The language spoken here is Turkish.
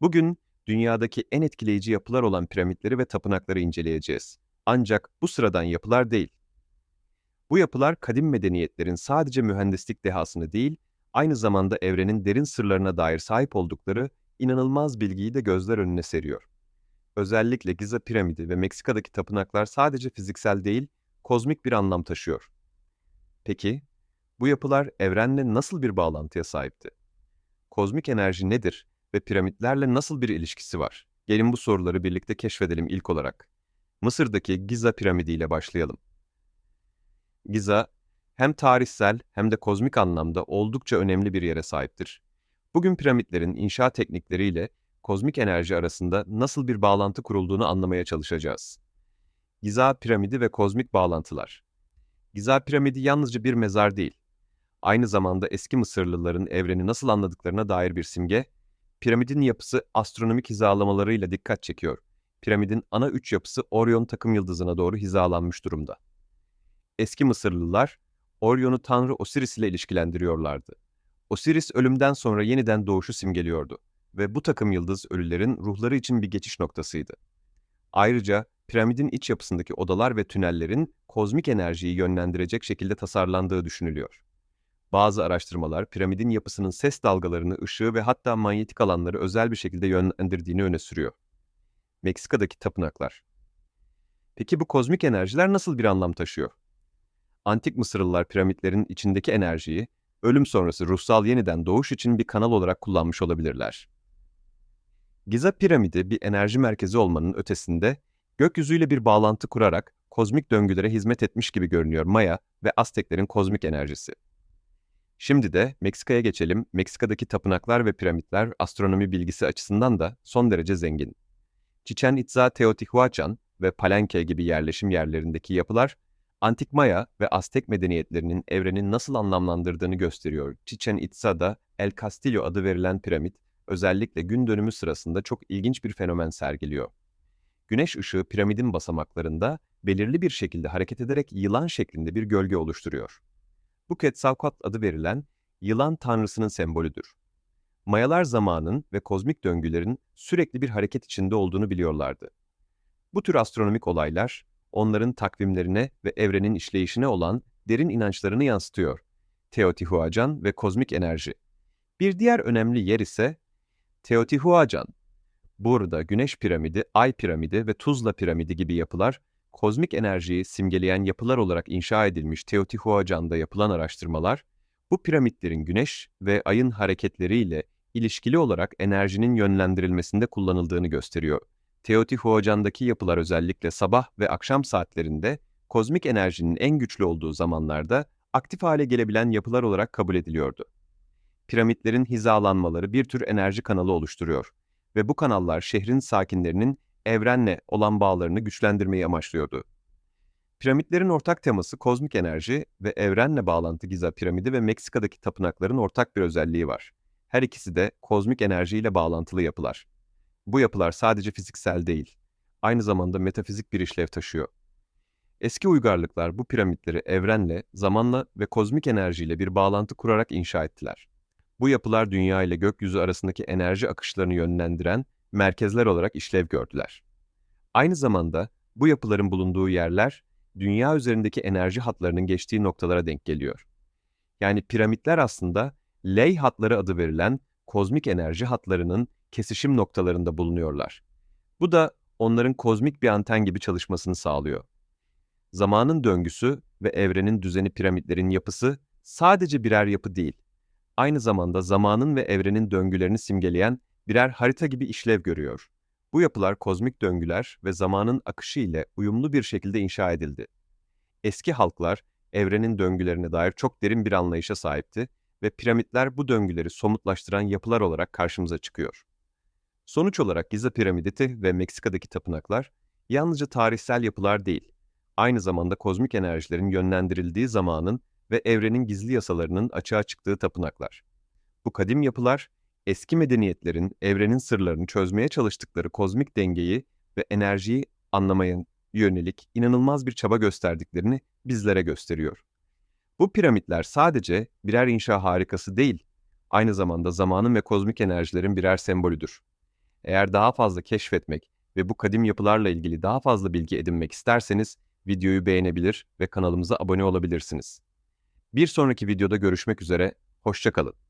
Bugün dünyadaki en etkileyici yapılar olan piramitleri ve tapınakları inceleyeceğiz. Ancak bu sıradan yapılar değil. Bu yapılar kadim medeniyetlerin sadece mühendislik dehasını değil, aynı zamanda evrenin derin sırlarına dair sahip oldukları inanılmaz bilgiyi de gözler önüne seriyor. Özellikle Giza piramidi ve Meksika'daki tapınaklar sadece fiziksel değil, kozmik bir anlam taşıyor. Peki, bu yapılar evrenle nasıl bir bağlantıya sahipti? Kozmik enerji nedir ve piramitlerle nasıl bir ilişkisi var? Gelin bu soruları birlikte keşfedelim ilk olarak. Mısır'daki Giza piramidi ile başlayalım. Giza, hem tarihsel hem de kozmik anlamda oldukça önemli bir yere sahiptir. Bugün piramitlerin inşa teknikleriyle kozmik enerji arasında nasıl bir bağlantı kurulduğunu anlamaya çalışacağız. Giza piramidi ve kozmik bağlantılar. Giza piramidi yalnızca bir mezar değil, aynı zamanda eski Mısırlıların evreni nasıl anladıklarına dair bir simge, piramidin yapısı astronomik hizalamalarıyla dikkat çekiyor. Piramidin ana üç yapısı Orion takım yıldızına doğru hizalanmış durumda. Eski Mısırlılar, Orion'u tanrı Osiris ile ilişkilendiriyorlardı. Osiris ölümden sonra yeniden doğuşu simgeliyordu ve bu takım yıldız ölülerin ruhları için bir geçiş noktasıydı. Ayrıca piramidin iç yapısındaki odalar ve tünellerin kozmik enerjiyi yönlendirecek şekilde tasarlandığı düşünülüyor. Bazı araştırmalar piramidin yapısının ses dalgalarını, ışığı ve hatta manyetik alanları özel bir şekilde yönlendirdiğini öne sürüyor. Meksika'daki tapınaklar. Peki bu kozmik enerjiler nasıl bir anlam taşıyor? Antik Mısırlılar piramitlerin içindeki enerjiyi ölüm sonrası ruhsal yeniden doğuş için bir kanal olarak kullanmış olabilirler. Giza piramidi bir enerji merkezi olmanın ötesinde gökyüzüyle bir bağlantı kurarak kozmik döngülere hizmet etmiş gibi görünüyor Maya ve Azteklerin kozmik enerjisi. Şimdi de Meksika'ya geçelim. Meksika'daki tapınaklar ve piramitler astronomi bilgisi açısından da son derece zengin. Chichen Itza, Teotihuacan ve Palenque gibi yerleşim yerlerindeki yapılar, Antik Maya ve Aztek medeniyetlerinin evrenin nasıl anlamlandırdığını gösteriyor. Chichen Itza'da El Castillo adı verilen piramit, özellikle gün dönümü sırasında çok ilginç bir fenomen sergiliyor. Güneş ışığı piramidin basamaklarında belirli bir şekilde hareket ederek yılan şeklinde bir gölge oluşturuyor. Bu Quetzalcoatl adı verilen yılan tanrısının sembolüdür. Mayalar zamanın ve kozmik döngülerin sürekli bir hareket içinde olduğunu biliyorlardı. Bu tür astronomik olaylar, onların takvimlerine ve evrenin işleyişine olan derin inançlarını yansıtıyor. Teotihuacan ve kozmik enerji. Bir diğer önemli yer ise Teotihuacan. Burada Güneş piramidi, Ay piramidi ve Tuzla piramidi gibi yapılar kozmik enerjiyi simgeleyen yapılar olarak inşa edilmiş Teotihuacan'da yapılan araştırmalar, bu piramitlerin güneş ve ayın hareketleriyle ilişkili olarak enerjinin yönlendirilmesinde kullanıldığını gösteriyor. Teotihuacan'daki yapılar özellikle sabah ve akşam saatlerinde kozmik enerjinin en güçlü olduğu zamanlarda aktif hale gelebilen yapılar olarak kabul ediliyordu. Piramitlerin hizalanmaları bir tür enerji kanalı oluşturuyor ve bu kanallar şehrin sakinlerinin evrenle olan bağlarını güçlendirmeyi amaçlıyordu. Piramitlerin ortak teması kozmik enerji ve evrenle bağlantı Giza piramidi ve Meksika'daki tapınakların ortak bir özelliği var. Her ikisi de kozmik enerjiyle bağlantılı yapılar. Bu yapılar sadece fiziksel değil, aynı zamanda metafizik bir işlev taşıyor. Eski uygarlıklar bu piramitleri evrenle, zamanla ve kozmik enerjiyle bir bağlantı kurarak inşa ettiler. Bu yapılar dünya ile gökyüzü arasındaki enerji akışlarını yönlendiren merkezler olarak işlev gördüler. Aynı zamanda bu yapıların bulunduğu yerler, dünya üzerindeki enerji hatlarının geçtiği noktalara denk geliyor. Yani piramitler aslında ley hatları adı verilen kozmik enerji hatlarının kesişim noktalarında bulunuyorlar. Bu da onların kozmik bir anten gibi çalışmasını sağlıyor. Zamanın döngüsü ve evrenin düzeni piramitlerin yapısı sadece birer yapı değil, aynı zamanda zamanın ve evrenin döngülerini simgeleyen birer harita gibi işlev görüyor. Bu yapılar kozmik döngüler ve zamanın akışı ile uyumlu bir şekilde inşa edildi. Eski halklar evrenin döngülerine dair çok derin bir anlayışa sahipti ve piramitler bu döngüleri somutlaştıran yapılar olarak karşımıza çıkıyor. Sonuç olarak Giza piramidi ve Meksika'daki tapınaklar yalnızca tarihsel yapılar değil, aynı zamanda kozmik enerjilerin yönlendirildiği zamanın ve evrenin gizli yasalarının açığa çıktığı tapınaklar. Bu kadim yapılar eski medeniyetlerin evrenin sırlarını çözmeye çalıştıkları kozmik dengeyi ve enerjiyi anlamaya yönelik inanılmaz bir çaba gösterdiklerini bizlere gösteriyor. Bu piramitler sadece birer inşa harikası değil, aynı zamanda zamanın ve kozmik enerjilerin birer sembolüdür. Eğer daha fazla keşfetmek ve bu kadim yapılarla ilgili daha fazla bilgi edinmek isterseniz videoyu beğenebilir ve kanalımıza abone olabilirsiniz. Bir sonraki videoda görüşmek üzere, hoşçakalın.